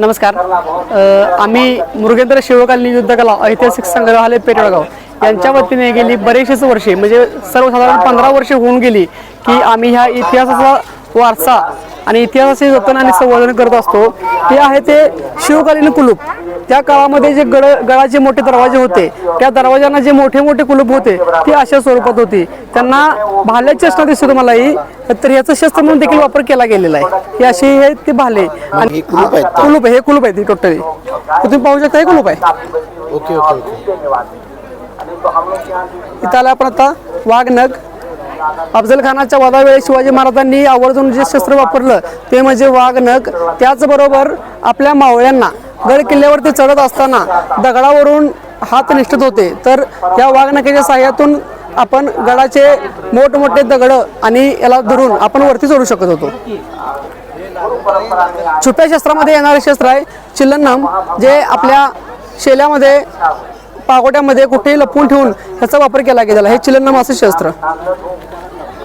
नमस्कार. आम्ही मुरुगेंद्र शिवकालीन युद्धकला ऐतिहासिक संग्रहालय पेटळगाव यांच्या वतीने गेली बरेचशीच वर्षे म्हणजे सर्वसाधारण पंधरा वर्षे होऊन गेली की आम्ही ह्या इतिहासाचा वारसा आणि इतिहासाचे जतन आणि संवर्धन करत असतो. ते आहे ते शिवकालीन कुलूप. त्या काळामध्ये जे गड गडाचे मोठे दरवाजे होते त्या दरवाज्यांना जे मोठे मोठे कुलूप होते ते अशा स्वरूपात होती. त्यांना भाल्याची असणं दिसते तुम्हाला ही तर याचं शस्त्र म्हणून देखील वापर केला गेलेला आहे. हे असे हे ते भाले. आणि कुलूप आहेत का? कुलूप आहे हे कुलूप आहे टोटली तुम्ही पाहू शकता हे कुलूप आहे. Okay okay okay. इथं आला आपण आता वाघनग. अफजल खानाच्या वादावेळी शिवाजी महाराजांनी आवर्जून जे शस्त्र वापरलं ते म्हणजे वाघनग. त्याचबरोबर आपल्या मावळ्यांना गड किल्ल्यावरती चढत असताना दगडावरून हात निष्ठत होते. तर या वाघनखेच्या साह्यातून आपण गडाचे मोठमोठे दगड आणि याला धरून आपण वरती चढू शकत होतो. छुप्या शस्त्रामध्ये येणारे शस्त्र आहे. चिल्लन्नम जे आपल्या शेल्यामध्ये पागोट्यामध्ये कुठेही लपवून ठेवून ह्याचा वापर केला गेलेला हे चिलन्नम असं शस्त्र.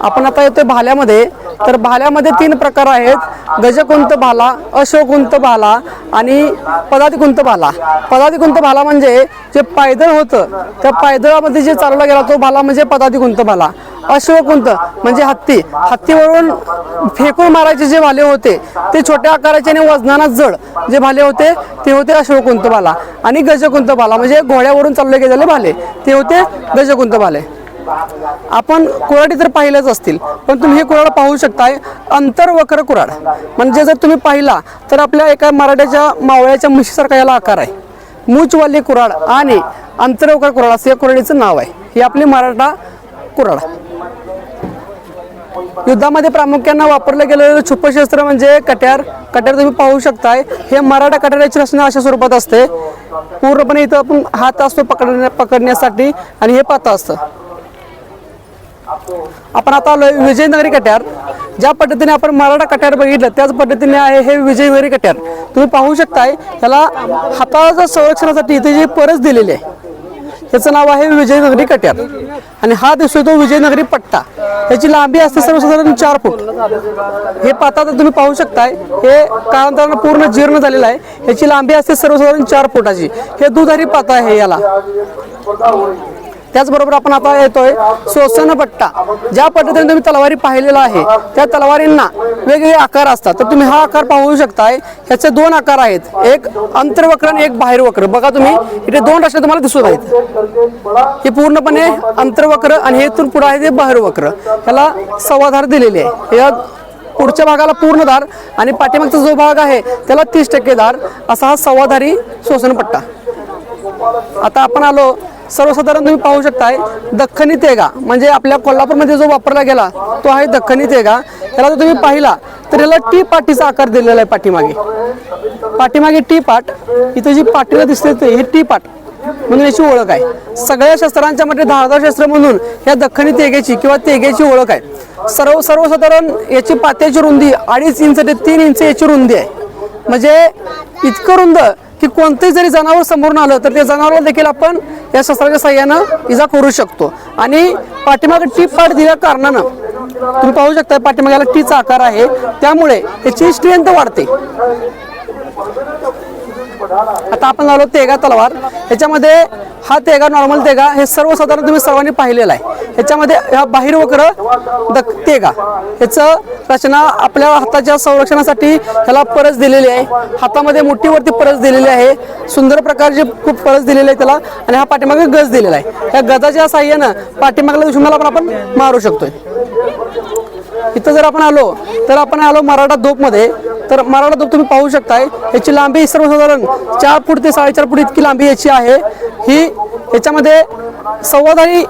आपण आता येतोय भाल्यामध्ये. तर भाल्यामध्ये तीन प्रकार आहेत. गजकुंत भाला अशोकुंत भाला आणि पदातिकुंत भाला. पदातिकुंत भाला म्हणजे जे पायदळ होतं त्या पायदळामध्ये जे चालवला गेला तो भाला म्हणजे पदातिकुंत भाला. अश्वकुंत म्हणजे हत्ती. हत्तीवरून फेकून मारायचे जे भाले होते ते छोट्या आकाराचे आणि वजनाना जड जे भाले होते ते होते अश्वकुंत भाला. आणि गजकुंत भाला म्हणजे घोड्यावरून चालले गेलेले भाले ते होते गजकुंत भाले. आपण कुऱ्हाडी तर पाहिलंच असतील पण तुम्ही हे कुऱ्हाड पाहू शकताय. अंतर्वक्र कुऱ्हाड. म्हणजे जर तुम्ही पाहिला तर आपल्या एका मराठ्याच्या मावळ्याच्या म्हशीसारखा याला आकार आहे. मूचवाली कुऱ्हाड आणि अंतर्वक्र कुऱ्हाड असं या कुऱ्हाडीचं नाव आहे. हे आपली मराठा कुऱ्हाड. युद्धामध्ये प्रामुख्यानं वापरलं गेलेलं छुपशस्त्र म्हणजे कट्यार. कट्यार तुम्ही पाहू शकताय. हे मराठा कट्याराची रचना अशा स्वरूपात असते. पूर्णपणे इथं आपण हात असतो पकडण्या पकडण्यासाठी आणि हे पाता असतं. आपण आता आलोय विजयनगरी कट्यार. ज्या पद्धतीने आपण मराठा कट्यार बघितलं त्याच पद्धतीने आहे हे विजयनगरी कट्यार. तुम्ही पाहू शकताय त्याला हाताच्या संरक्षणासाठी इथे जी परस दिलेली आहे त्याचं नाव आहे विजयनगरी कट्यार. आणि हा दिसतोय तो विजयनगरी पट्टा. त्याची लांबी असते सर्वसाधारण चार फूट. हे पाता तर तुम्ही पाहू शकताय हे कालांतरानं पूर्ण जीर्ण झालेलं आहे. याची लांबी असते सर्वसाधारण चार फुटाची. हे दुधारी पाता आहे याला. त्याचबरोबर आपण आता येतोय सोसन पट्टा. ज्या पद्धतीने तुम्ही तलवारी पाहिलेला आहे त्या तलवारींना वेगवेगळे आकार असतात. तर तुम्ही हा आकार पाहू शकताय. ह्याचे दोन आकार आहेत. एक अंतर्वक्र आणि एक बाहेरवक्र. बघा तुम्ही इथे दोन रचना तुम्हाला दिसत आहेत. हे पूर्णपणे अंतर्वक्र आणि हे इथून पुढे आहे ते बाहेरवक्र. ह्याला सवाधार दिलेली आहे. या पुढच्या भागाला पूर्ण धार आणि पाठीमागचा जो भाग आहे त्याला तीस टक्के धार. असा हा सव्वाधारी शोषणपट्टा आता आपण आलो सर्वसाधारण तुम्ही पाहू शकताय दख्खनी तेगा म्हणजे आपल्या कोल्हापूरमध्ये जो वापरला गेला तो आहे दख्खनी तेगा. त्याला जर तुम्ही पाहिला तर याला टी पाटीचा आकार दिलेला आहे पाठीमागे. पाठीमागे टी पाट इथं जी पाटीला दिसते ते टी पाट म्हणून याची ओळख आहे. सगळ्या शस्त्रांच्या मध्ये धारदार शस्त्र म्हणून या दख्खनी तेगेची किंवा तेगेची ओळख आहे. सर्व सर्वसाधारण याची पात्याची रुंदी अडीच इंच ते तीन इंच याची रुंदी आहे. म्हणजे इतकं रुंद की कोणतंही जरी जनावर समोरून आलं तर ते जनावर देखील आपण या शस्त्राच्या सहाय्यानं इजा करू शकतो. आणि पाठीमागे टीप पाठ दिल्या कारणानं तुम्ही पाहू शकता पाठीमागाला टीचा आकार आहे. त्यामुळे त्याची स्ट्रेंथ वाढते. आता आपण आलो तेगा तलवार. ह्याच्यामध्ये हा तेगा नॉर्मल तेगा हे सर्वसाधारण तुम्ही सर्वांनी पाहिलेला आहे. ह्याच्यामध्ये हा बाहेर वक्र दक तेगा. ह्याचं रचना आपल्या हाताच्या संरक्षणासाठी ह्याला परस दिलेली आहे. हातामध्ये मुठीवरती परस दिलेली आहे. सुंदर प्रकारची खूप परस दिलेली आहे त्याला. आणि हा पाठीमागे गज दिलेला आहे. ह्या गजाच्या साह्यानं पाठीमागल्या दुश्मनाला पण आपण मारू शकतोय. इथं जर आपण आलो तर आपण आलो मराठा धोपमध्ये. तर मराठा धोप तुम्ही पाहू शकताय. याची लांबी सर्वसाधारण चार फूट ते साडेचार फूट इतकी लांबी याची आहे. ही याच्यामध्ये संवादारी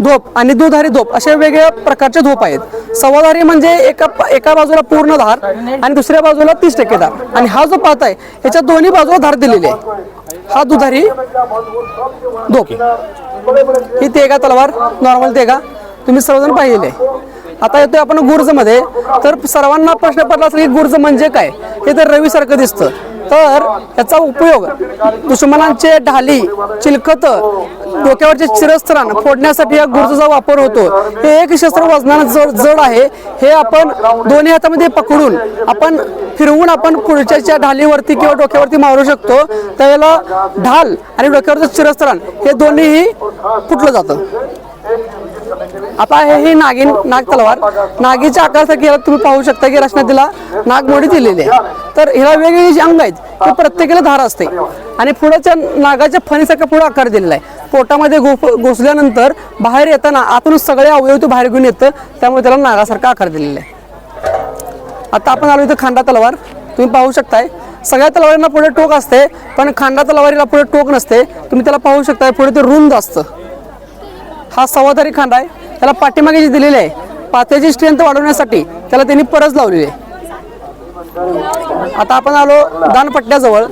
धोप आणि दुधारी धोप अशा वेगवेगळ्या प्रकारचे धोप आहेत. सव्वाधारी म्हणजे एका एका बाजूला पूर्ण धार आणि दुसऱ्या बाजूला तीस टक्के धार. आणि हा जो पात आहे याच्या दोन्ही बाजूला धार दिलेली आहे. हा दुधारी धोप. ही तेगा तलवार नॉर्मल तेगा. तुम्ही सर्वजण पाहिलेले आहे. आता येतोय आपण गुर्जमध्ये. तर सर्वांना प्रश्न पडला असेल की गुर्ज म्हणजे काय? हे तर रवीसारखं दिसतं. तर याचा उपयोग दुश्मनांचे ढाली चिलखत डोक्यावरचे चिरस्त्राण फोडण्यासाठी या गुरुचा वापर होतो. हे एक शस्त्र वजनानं जड जड आहे. हे आपण दोन्ही हातामध्ये पकडून आपण फिरवून आपण खुर्च्याच्या ढालीवरती किंवा डोक्यावरती मारू शकतो. त्यावेळेला ढाल आणि डोक्यावरचं चिरस्त्राण हे दोन्हीही फुटलं जातं. आता हे ही नागिन नाग तलवार. नागीच्या आकारासाठी याला तुम्ही पाहू शकता की रचना तिला नागमोडी दिलेली आहे. तर हिला वेगवेगळी जी अंग आहेत ते प्रत्येकाला धार असते. आणि पुढच्या नागाच्या फणीसारखा पुढे आकार दिलेला आहे. पोटामध्ये घुस घुसल्यानंतर बाहेर येताना आतून सगळे अवयव तो बाहेर घेऊन येतं त्यामुळे त्याला नागासारखा आकार दिलेला आहे. आता आपण आलो इथं खांडा तलवार. तुम्ही पाहू शकताय. सगळ्या तलवारींना पुढे टोक असते पण खांडा तलवारीला पुढे टोक नसते. तुम्ही त्याला पाहू शकताय पुढे ते रुंद असतं. हा सवादारी खांडा आहे. त्याला पाठीमागे जे दिलेले आहे पात्याची स्ट्रेंथ वाढवण्यासाठी त्याला त्यांनी परस लावलेली आहे. आता आपण आलो दानपट्ट्याजवळ.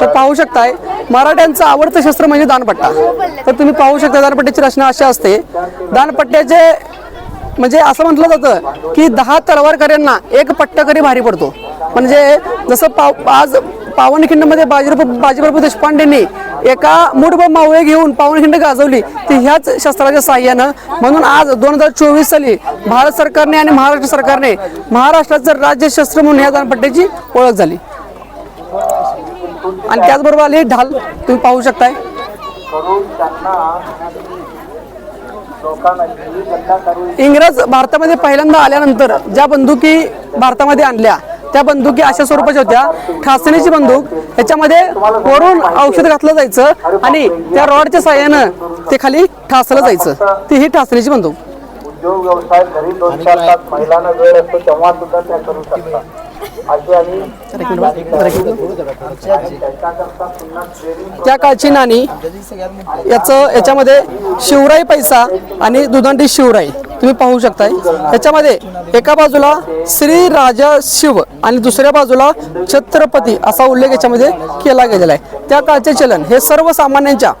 तर पाहू शकताय मराठ्यांचं आवडतं शस्त्र म्हणजे दानपट्टा. तर तुम्ही पाहू शकता दानपट्ट्याची रचना अशी असते. दानपट्ट्याचे म्हणजे असं म्हटलं जातं की दहा तलवारकऱ्यांना एक पट्टकरी भारी पडतो. म्हणजे जसं पाव आज पावनखिंडमध्ये बाजीप्रभू बाजीप्रभू देशपांडेंनी एका मुठभर मावळे घेऊन पावनखिंड गाजवली ती ह्याच शस्त्राच्या साह्यानं. म्हणून आज दोन हजार चोवीस साली भारत सरकारने आणि महाराष्ट्र सरकारने महाराष्ट्राचं राज्य शस्त्र म्हणून ह्या दानपट्ट्याची ओळख झाली. आणि त्याचबरोबर आले ढाल. तुम्ही पाहू शकताय. इंग्रज भारतामध्ये पहिल्यांदा आल्यानंतर ज्या बंदुकी भारतामध्ये आणल्या त्या बंदुकी अशा स्वरूपाच्या होत्या. ठासणीची बंदूक. याच्यामध्ये वरून औषध घातलं जायचं आणि त्या रॉडच्या साह्यानं ते खाली ठासलं जायचं. ती ही ठासणीची बंदूक. उद्योग व्यवसाय घरी दोन चार तास महिलांना वेळ असतो तेव्हा सुद्धा त्या करू शकतात. अशी आणि त्याच्याकरता पुन्हा ट्रेनिंग त्या काळची नाणी याचं याच्यामध्ये शिवराई पैसा आणि दुधांडी शिवराई. तुम्ही पाहू शकताय. याच्यामध्ये एका बाजूला श्री राजा शिव आणि दुसऱ्या बाजूला छत्रपती असा उल्लेख याच्यामध्ये केला गेलेला आहे. त्या काळचे चलन हे सर्वसामान्यांच्या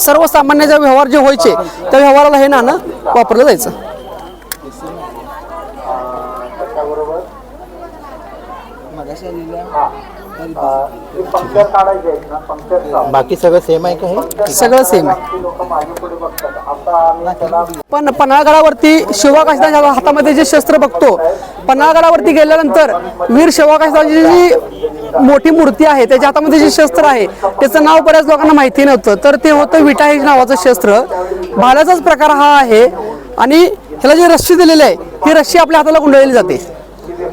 सर्वसामान्यांच्या व्यवहार जे व्हायचे त्या व्यवहाराला हे नाणं वापरलं जायचं. बाकी सगळं सेम आहे का हे? सगळं सेम आहे. पण पन्हाळगडावरती शिवाकाशदाच्या हातामध्ये जे शस्त्र बघतो पन्हाळगडावरती गेल्यानंतर वीर शिवाकाशदाची जी मोठी मूर्ती आहे त्याच्या हातामध्ये जे शस्त्र आहे त्याचं नाव बऱ्याच लोकांना माहिती नव्हतं. तर ते होतं विटा हे नावाचं शस्त्र. भाल्याचाच प्रकार हा आहे. आणि ह्याला जी रस्सी दिलेली आहे ही रस्सी आपल्या हाताला गुंडळली जाते.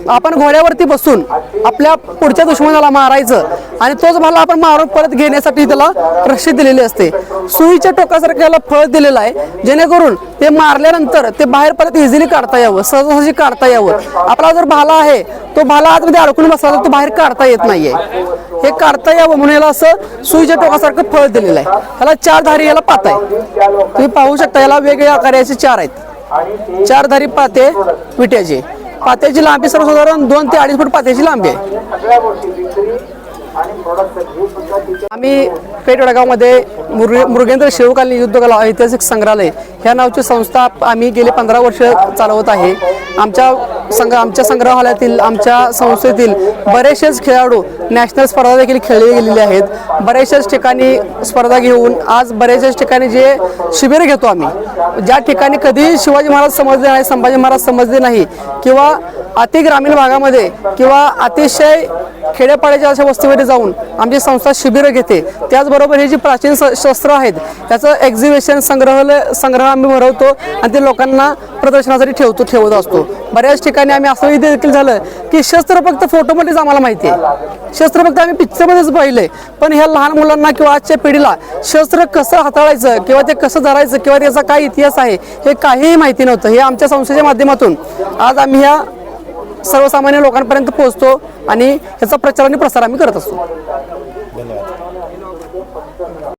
आपण घोड्यावरती बसून आपल्या पुढच्या दुश्मनाला मारायचं आणि तोच भाला आपण मारून परत घेण्यासाठी त्याला रस्सी दिलेली असते. सुईच्या टोकासारखं याला फळ दिलेलं आहे. जेणेकरून ते मारल्यानंतर ते बाहेर परत इझिली काढता यावं सहजासहजी काढता यावं. आपला जर भाला आहे तो भाला आतमध्ये अडकून बसला तर तो बाहेर काढता येत नाहीये. हे काढता यावं म्हणून याला असं सुईच्या टोकासारखं फळ दिलेलं आहे. ह्याला चार धारी याला पात आहे. तुम्ही पाहू शकता याला वेगवेगळ्या आकाराचे चार आहेत. चार धारी पाते विट्याचे. पात्याची लांबी सर्वसाधारण दोन ते अडीच फूट पात्याची लांबी आहे. आम्ही पेठ वडगावमध्ये मुर मृगेंद्र शिवकालीन युद्धकला ऐतिहासिक संग्रहालय ह्या नावची संस्था आम्ही गेले पंधरा वर्ष चालवत आहे. आमच्या संघ आमच्या संग्रहालयातील आमच्या संस्थेतील बरेचसेच खेळाडू नॅशनल स्पर्धा देखील खेळले गेलेले आहेत. बरेचशाच ठिकाणी स्पर्धा घेऊन आज बरेचशाच ठिकाणी जे शिबिर घेतो आम्ही. ज्या ठिकाणी कधीही शिवाजी महाराज समजले नाही संभाजी महाराज समजले नाही किंवा अति ग्रामीण भागामध्ये किंवा अतिशय खेड्यापाड्याच्या अशा वस्तीमध्ये जाऊन आमची संस्था शिबिरं घेते. त्याचबरोबर हे जी प्राचीन स- शस्त्र आहेत त्याचं एक्झिबिशन संग्रहालय संग्रह आम्ही भरवतो आणि ते लोकांना प्रदर्शनासाठी ठेवतो ठेवत असतो. बऱ्याच ठिकाणी आम्ही असंही देखील झालं की शस्त्र फक्त फोटोमध्येच आम्हाला माहिती आहे. शस्त्र फक्त आम्ही पिक्चरमध्येच पाहिलंय. पण ह्या लहान मुलांना किंवा आजच्या पिढीला शस्त्र कसं हाताळायचं किंवा ते कसं धरायचं किंवा त्याचा काय इतिहास आहे हे काहीही माहिती नव्हतं. हे आमच्या संस्थेच्या माध्यमातून. आज आम्ही ह्या सर्वसामान्य लोकांपर्यंत पोहोचतो आणि ह्याचा प्रचार आणि प्रसार आम्ही करत असतो. धन्यवाद.